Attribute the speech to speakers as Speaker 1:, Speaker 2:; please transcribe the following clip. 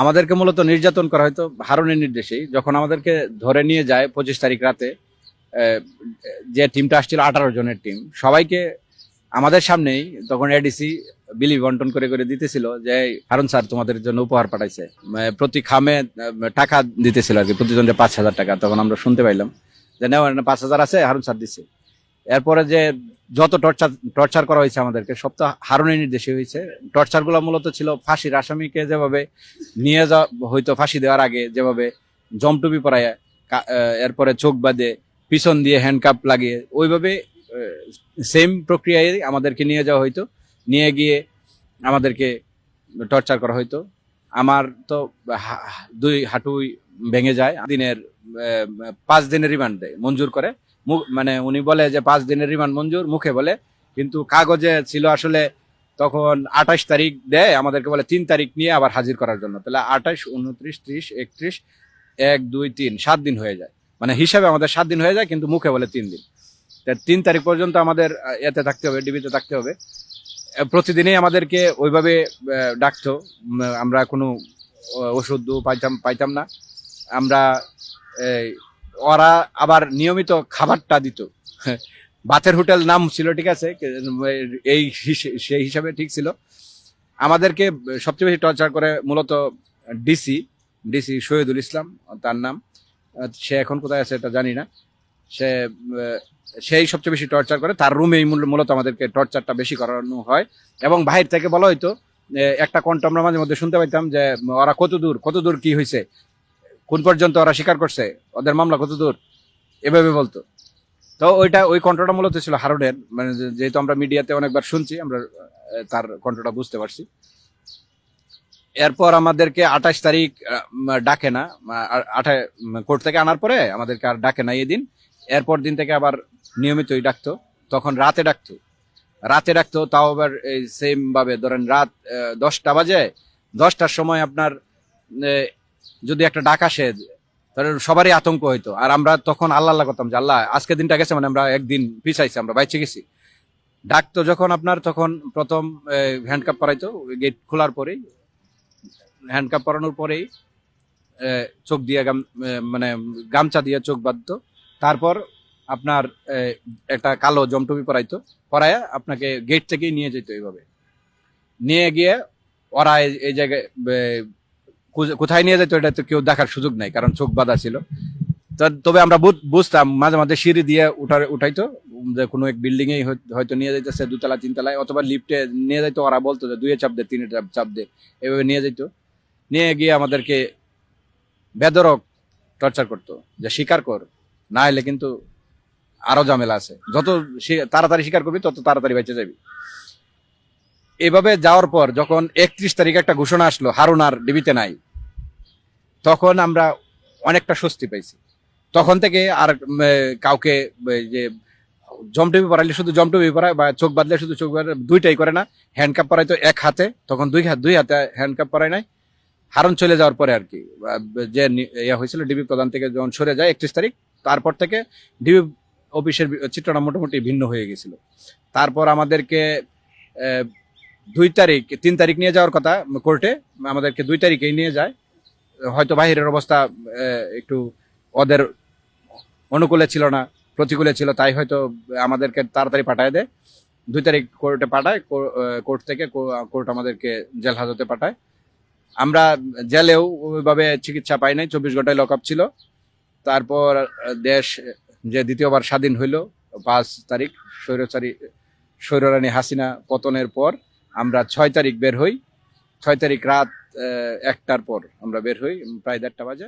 Speaker 1: আমাদেরকে মূলত নির্যাতন করা হয়তো হারুনের নির্দেশেই। যখন আমাদেরকে ধরে নিয়ে যায় পঁচিশ তারিখ রাতে যে টিমটা আসছিল আঠারো জনের টিম সবাইকে আমাদের সামনেই তখন এডিসি বিলি বন্টন করে করে দিতেছিল যে হারুন স্যার তোমাদের জন্য উপহার পাঠাইছে। প্রতি খামে টাকা দিতেছিল আর কি প্রতিজনকে পাঁচ হাজার টাকা। তখন আমরা শুনতে পাইলাম যে নেওয়া পাঁচ হাজার আছে, হারুন স্যার দিচ্ছে এরপরে যে যত টর্চার টর্চার করা হয়েছে আমাদেরকে, সব তো হারুনের নির্দেশে হয়েছে। টর্চারগুলো মূলত ছিল ফাঁসির আসামিকে যেভাবে নিয়ে যাওয়া, হয়তো ফাঁসি দেওয়ার আগে যেভাবে জমটুপি পরায় এরপরে চোখ বাঁধে, পিছন দিয়ে হ্যান্ডকাপ লাগিয়ে, ওইভাবে সেম প্রক্রিয়ায় আমাদেরকে নিয়ে যাওয়া হইতো। নিয়ে গিয়ে আমাদেরকে টর্চার করা হইতো। আমার তো দুই হাঁটুই ভেঙে যায়। দিনের পাঁচ দিনের রিমান্ড দেয়, মঞ্জুর করে। মানে উনি বলে যে পাঁচ দিনের রিমান্ড মঞ্জুর, মুখে বলে। কিন্তু কাগজে ছিল আসলে তখন আঠাশ তারিখ দেয়, আমাদেরকে বলে তিন তারিখ নিয়ে আবার হাজির করার জন্য। তাহলে আঠাশ, উনত্রিশ, ত্রিশ, একত্রিশ, এক, দুই, তিন, সাত দিন হয়ে যায়। মানে হিসাবে আমাদের সাত দিন হয়ে যায়, কিন্তু মুখে বলে তিন দিন। তিন তারিখ পর্যন্ত আমাদের এতে থাকতে হবে, ডিবিতে থাকতে হবে। প্রতিদিনই আমাদেরকে ওইভাবে ডাকতো। আমরা কোনো ওষুধ পাইতাম পাইতাম না। আমরা ওরা আবার নিয়মিত খাবারটা দিত। ভাতের হোটেল নাম ছিল, ঠিক আছে? এই সেই হিসাবে ঠিক ছিল। আমাদেরকে সবচেয়ে বেশি টর্চার করে মূলত ডিসি ডিসি শহীদুল ইসলাম, তার নাম। সে এখন কোথায় আছে এটা জানি না। সে, সেই সবচেয়ে বেশি টর্চার করে। তার রুমেই মূলত আমাদেরকে টর্চারটা বেশি করানো হয়। এবং বাহির থেকে বলা হয়তো একটা কণ্ঠ আমরা মাঝে মধ্যে শুনতে পাইতাম যে, ওরা কত দূর কত দূর কি হয়েছে কোন পর্যন্ত ওরা স্বীকার করছে? ওদের মামলা কত দূর এভাবে বলতো। তো ওইটা, ওই কণ্ঠটা মূলত ছিল হারুনের মানে যেহেতু আমরা মিডিয়াতে অনেকবার শুনছি, আমরা তার কণ্ঠটা বুঝতে পারছি। এরপর আমাদেরকে আঠাশ তারিখ ডাকে না। আঠাশ কোর্ট থেকে আনার পরে আমাদেরকে আর ডাকে না এই দিন এরপর দিন থেকে আবার নিয়মিতই ডাকতো। তখন রাতে ডাকতো। রাতে ডাকতো, তাও আবার এই সেম ভাবে। ধরেন রাত দশটা বাজে। দশটার সময় আপনার যদি একটা ডাক আসে, তাহলে সবারই আতঙ্ক হইতো। আর আমরা তখন আল্লাহ আল্লাহ করতাম যে, আল্লাহ, আজকে দিনটা গেছে মানে আমরা একদিন পিছাইছি, আমরা বাইচে গেছি। ডাকতো যখন আপনার, তখন প্রথম হ্যান্ডকাপ পরাইতো গেট খোলার পরেই। হ্যান্ডকাপ পরানোর পরেই চোখ দিয়ে গাম মানে গামছা দিয়ে চোখ বাঁধতো। তারপর আপনার একটা কালো জমটুপি পরাইতো পরায় আপনাকে গেট থেকেই নিয়ে যেত এইভাবে। নিয়ে গিয়ে ওরা এই- জায়গায় কোথায় নিয়ে যেত এটা তো কেউ দেখার সুযোগ নাই, কারণ চোখ বাঁধা ছিল। তবে আমরা বুঝ- বুঝতাম, মাঝে মাঝে সিঁড়ি দিয়ে উঠার উঠাইতো, যে কোনো এক বিল্ডিং এ হয়তো নিয়ে যাইতেছে দুতলা, তিনতলায়, অথবা লিফটে নিয়ে যাইতো, ওরা বলতো যে দুয়ে চাপ দে, তিনে চাপ দে, এভাবে নিয়ে যাইতো। নিয়ে গিয়ে আমাদেরকে বেদরক টর্চার করতো, যে স্বীকার কর, না হলে কিন্তু আরও ঝামেলা আছে। যত তাড়াতাড়ি স্বীকার করবি, তত তাড়াতাড়ি বেঁচে যাবি। এভাবে যাওয়ার পর যখন একত্রিশ তারিখ একটা ঘোষণা আসলো, হারুন আর ডিবিতে নাই তখন আমরা অনেকটা স্বস্তি পাইছি। তখন থেকে আর কাউকে যে জমটুপি পরাইলে শুধু জমটুপি পরায় বা চোখ বাঁধলে শুধু চোখ বাঁধলে দুইটাই করে না। হ্যান্ডকাপ পরাইতো এক হাতে, তখন দুই হাত, দুই হাতে হ্যান্ডকাপ পরাই নাই। হারুন চলে যাওয়ার পরে আর কি যে ইয়া হয়েছিল ডিবি প্রধান থেকে যখন সরে যায় একত্রিশ তারিখ, তারপর থেকে ডিবি অফিসের চিত্রটা মোটামুটি ভিন্ন হয়ে গেছিল। তারপর আমাদেরকে দুই তারিখ, তিন তারিখ নিয়ে যাওয়ার কথা কোর্টে, আমাদেরকে দুই তারিখেই নিয়ে যায়। হয়তো বাহিরের অবস্থা একটু ওদের অনুকূলে ছিল না, প্রতিকূলে ছিল, তাই হয়তো আমাদেরকে তাড়াতাড়ি পাঠায় দেয়। দুই তারিখ কোর্টে পাঠায় কোর্ট থেকে কোর্ট আমাদেরকে জেল হাজতে পাঠায়। আমরা জেলেও ওইভাবে চিকিৎসা পাই নাই, চব্বিশ ঘন্টায় লক ছিল। তারপর দেশ যে দ্বিতীয়বার স্বাধীন হইল, পাঁচ তারিখ, স্বৈরচারী, স্বৈররানী হাসিনা পতনের পর আমরা ছয় তারিখ বের হই। ছয় তারিখ রাত একটার পর আমরা বের হই প্রায় দেড়টা বাজে।